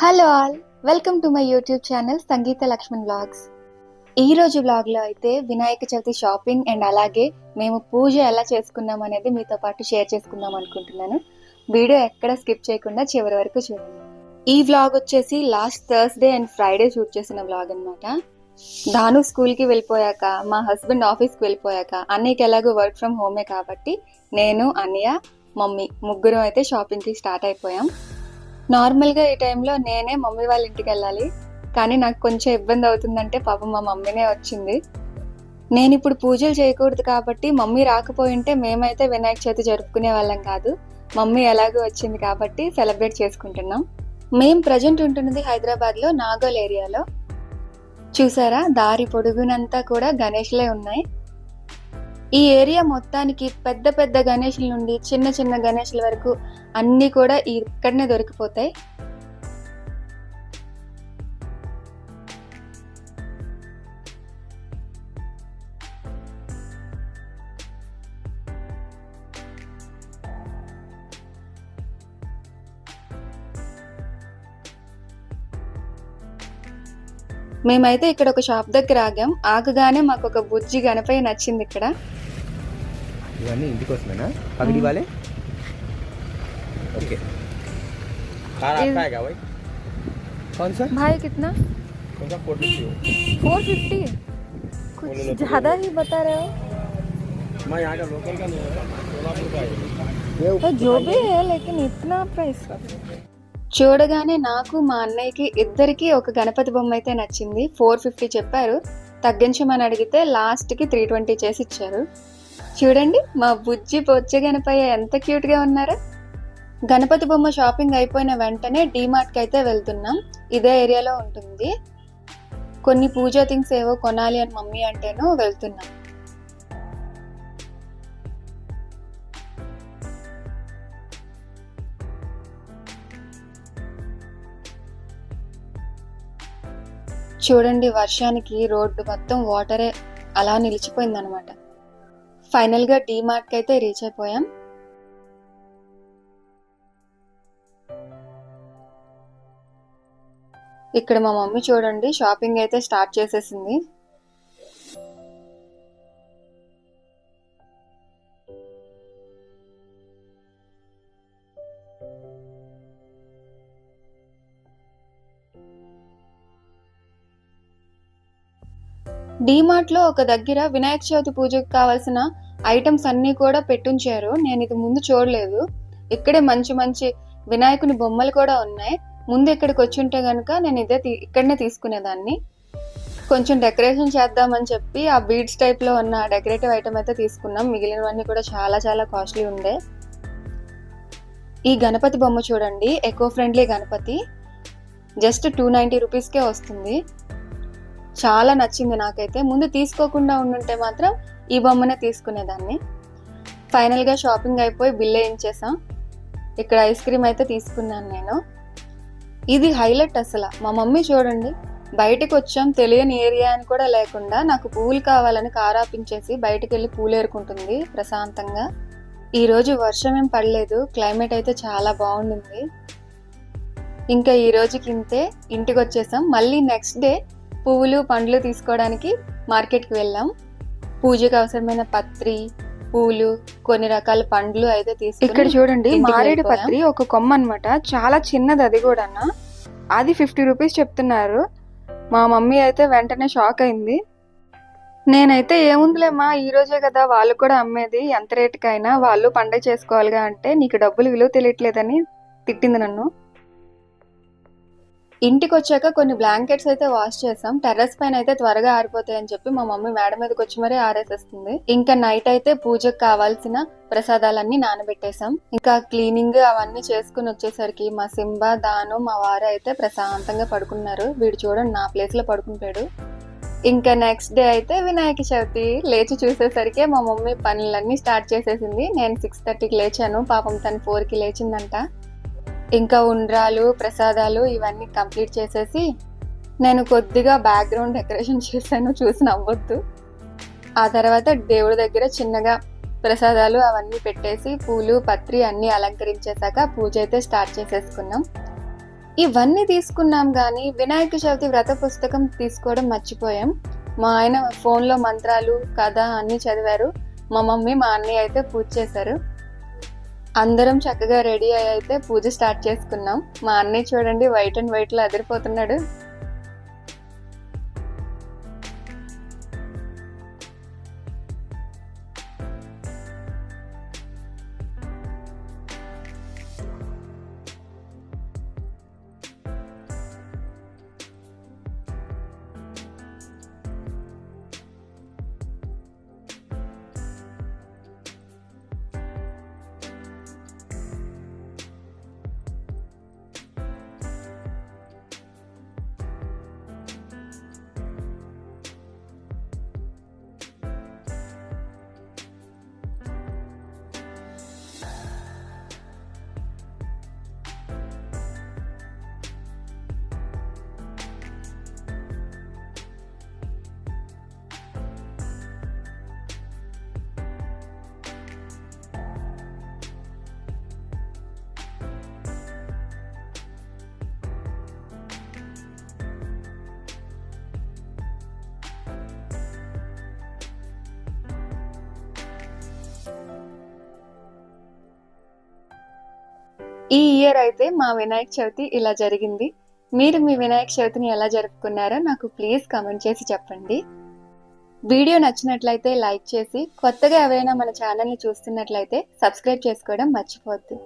Hello all welcome to my YouTube channel Sangeetha Laxman vlogs ఈ రోజు వ్లాగ్లో అయితే వినాయక చవితి షాపింగ్ అండ్ అలాగే మేము పూజ ఎలా చేసుకున్నాం అనేది మీతో పాటు షేర్ చేసుకుందాం అనుకుంటున్నాను. వీడియో ఎక్కడ స్కిప్ చేయకుండా చివరి వరకు చూడండి. ఈ వ్లాగ్ వచ్చేసి last Thursday and Friday shoot చేసిన వ్లాగ్ అనమాట దాను స్కూల్కి వెళ్ళిపోయాక మా హస్బెండ్ ఆఫీస్కి వెళ్ళిపోయాక అన్నయ్యకి ఎలాగో వర్క్ ఫ్రమ్ హోమే కాబట్టి నేను అన్నయ్య మమ్మీ ముగ్గురం అయితే షాపింగ్కి స్టార్ట్ అయిపోయాం. నార్మల్గా ఈ టైంలో నేనే మమ్మీ వాళ్ళ ఇంటికి వెళ్ళాలి. కానీ నాకు కొంచెం ఇబ్బంది అవుతుందంటే పాపం మా మమ్మీనే వచ్చింది. నేను ఇప్పుడు పూజలు చేయకూడదు కాబట్టి మమ్మీ రాకపోయింటే మేమైతే వినాయక చవితి జరుపుకునే వాళ్ళం కాదు. మమ్మీ ఎలాగో వచ్చింది కాబట్టి సెలబ్రేట్ చేసుకుంటున్నాం. మేం ప్రజెంట్ ఉంటున్నది హైదరాబాద్లో నాగోల్ ఏరియాలో. చూసారా? దారి పొడుగునంతా కూడా గణేష్లే ఉన్నాయి. ఈ ఏరియా మొత్తానికి పెద్ద పెద్ద గణేషుల నుండి చిన్న చిన్న గణేషుల వరకు అన్నీ కూడా ఇక్కడనే దొరికిపోతాయి. మేమైతే ఇక్కడ ఒక షాప్ దగ్గర ఆగాం. ఆగగానే మాకు ఒక బుజ్జి గణపై నచ్చింది ఇక్కడ. ఇవన్నీ ఇంటికోసమేనా పగడి వాళ్ళే ओके कार इस- आपका है भाई कौन सा भाई कितना कौन सा फोटो चाहिए फोर फिफ्टी कुछ बोलो, बोलो। ज्यादा ही बता रहे हो मैं यहाँ का लोकल का नहीं है सोलापुर का है ये तो जो भी है लेकिन इतना ప్రైస్ చూడగానే నాకు మా అన్నయ్యకి ఇద్దరికి ఒక గణపతి బొమ్మ అయితే నచ్చింది ఫోర్ ఫిఫ్టీ చెప్పారు తగ్గించమని అడిగితే లాస్ట్కి త్రీ ట్వంటీ చేసి ఇచ్చారు చూడండి మా బుజ్జి బొచ్చ గణపయ్య ఎంత క్యూట్గా ఉన్నారు. గణపతి బొమ్మ షాపింగ్ అయిపోయిన వెంటనే డీమార్ట్కి అయితే వెళ్తున్నాం. ఇదే ఏరియాలో ఉంటుంది. కొన్ని పూజా థింగ్స్ ఏవో కొనాలి అని మమ్మీ అంటేను వెళ్తున్నాం. చూడండి వర్షానికి రోడ్డు మొత్తం వాటరే అలా నిలిచిపోయింది ఫైనల్గా డీమార్ట్ అయితే రీచ్ అయిపోయాం. ఇక్కడ మా మమ్మీ చూడండి షాపింగ్ అయితే స్టార్ట్ చేసేసింది. డీమార్ట్లో ఒక దగ్గర వినాయక చవితి పూజకు కావాల్సిన ఐటమ్స్ అన్నీ కూడా పెట్టుంచారు. నేను ఇది ముందు చూడలేదు. ఇక్కడే మంచి మంచి వినాయకుని బొమ్మలు కూడా ఉన్నాయి. ముందు ఇక్కడికి వచ్చి ఉంటే కనుక నేను ఇదే ఇక్కడనే తీసుకునేదాన్ని. కొంచెం డెకరేషన్ చేద్దామని చెప్పి ఆ బీడ్స్ టైప్లో ఉన్న డెకరేటివ్ ఐటమ్ అయితే తీసుకున్నాం. మిగిలినవన్నీ కూడా చాలా చాలా కాస్ట్లీ ఉండే. ఈ గణపతి బొమ్మ చూడండి. Eco friendly Ganapati. Just two ninety రూపీస్కే వస్తుంది. చాలా నచ్చింది నాకైతే. ముందు తీసుకోకుండా ఉండుంటే మాత్రం ఈ బొమ్మనే తీసుకునేదాన్ని. ఫైనల్గా షాపింగ్ అయిపోయి బిల్ వేయించేసాం. ఇక్కడ ఐస్ క్రీమ్ అయితే తీసుకున్నాను నేను. ఇది హైలైట్ అసలు. మా మమ్మీ చూడండి బయటకు వచ్చాం తెలియని ఏరియా అని కూడా లేకుండా నాకు పూలు కావాలని కారాపించేసి బయటకు వెళ్ళి పూలేరుకుంటుంది ప్రశాంతంగా. ఈరోజు వర్షం ఏం పడలేదు క్లైమేట్ అయితే చాలా బాగుండింది. ఇంకా ఈ రోజుకి ఇంతే ఇంటికి వచ్చేసాం. మళ్ళీ నెక్స్ట్ డే పువ్వులు పండ్లు తీసుకోవడానికి మార్కెట్కి వెళ్ళాం. పూజకు అవసరమైన పత్రి పూలు కొన్ని రకాల పండ్లు అయితే తీసుకుని ఇక్కడ చూడండి మారేడు. పత్రి ఒక కొమ్మ అన్నమాట. చాలా చిన్నది అది కూడా అది ఫిఫ్టీ రూపీస్ చెప్తున్నారు. మా మమ్మీ అయితే వెంటనే షాక్ అయింది. నేనైతే ఏముందిలేమ్మా ఈ రోజే కదా వాళ్ళు కూడా అమ్మేది. ఎంత రేటుకైనా వాళ్ళు పండగ చేసుకోవాలిగా అంటే నీకు డబ్బులు విలువ తెలియట్లేదని తిట్టింది నన్ను. ఇంటికి వచ్చాక కొన్ని బ్లాంకెట్స్ అయితే వాష్ చేసాం టెర్రస్ పైన అయితే త్వరగా ఆరిపోతాయి అని చెప్పి మా మమ్మీ మేడ మీదకి వచ్చి మరీ ఆరేసేస్తుంది. ఇంకా నైట్ అయితే పూజకు కావాల్సిన ప్రసాదాలన్నీ నానబెట్టేసాం ఇంకా క్లీనింగ్ అవన్నీ చేసుకుని వచ్చేసరికి మా సింబా దాను మా వారు అయితే ప్రశాంతంగా పడుకున్నారు. వీడు చూడండి నా ప్లేస్లో పడుకుంటాడు. ఇంకా నెక్స్ట్ డే అయితే వినాయక చవితి. లేచి చూసేసరికి మా మమ్మీ పనులన్నీ స్టార్ట్ చేసేసింది. నేను సిక్స్ థర్టీకి లేచాను. పాపం తను ఫోర్కి లేచిందంట. ఇంకా ఉండ్రాలు ప్రసాదాలు ఇవన్నీ కంప్లీట్ చేసేసి నేను కొద్దిగా బ్యాక్గ్రౌండ్ డెకరేషన్ చేశాను చూసి నవ్వొద్దు. ఆ తర్వాత దేవుడి దగ్గర చిన్నగా ప్రసాదాలు అవన్నీ పెట్టేసి పూలు పత్రి అన్నీ అలంకరించేశాక పూజ అయితే స్టార్ట్ చేసేసుకున్నాం. ఇవన్నీ తీసుకున్నాం కానీ వినాయక చవితి వ్రత పుస్తకం తీసుకోవడం మర్చిపోయాం. మా ఆయన ఫోన్లో మంత్రాలు కథ అన్నీ చదివారు. మా మమ్మీ మా అన్నయ్య అయితే పూజ చేశారు. అందరం చక్కగా రెడీ అయ్యి అయితే పూజ స్టార్ట్ చేసుకున్నాం. మా అన్నయ్య చూడండి వైట్ అండ్ వైట్లో అదిరిపోతున్నాడు. ఈ ఇయర్ అయితే మా వినాయక చవితి ఇలా జరిగింది. మీరు మీ వినాయక చవితిని ఎలా జరుపుకున్నారో నాకు ప్లీజ్ కమెంట్ చేసి చెప్పండి. వీడియో నచ్చినట్లయితే లైక్ చేసి కొత్తగా ఎవరైనా మన ఛానల్ని చూస్తున్నట్లయితే సబ్స్క్రైబ్ చేసుకోవడం మర్చిపోద్దు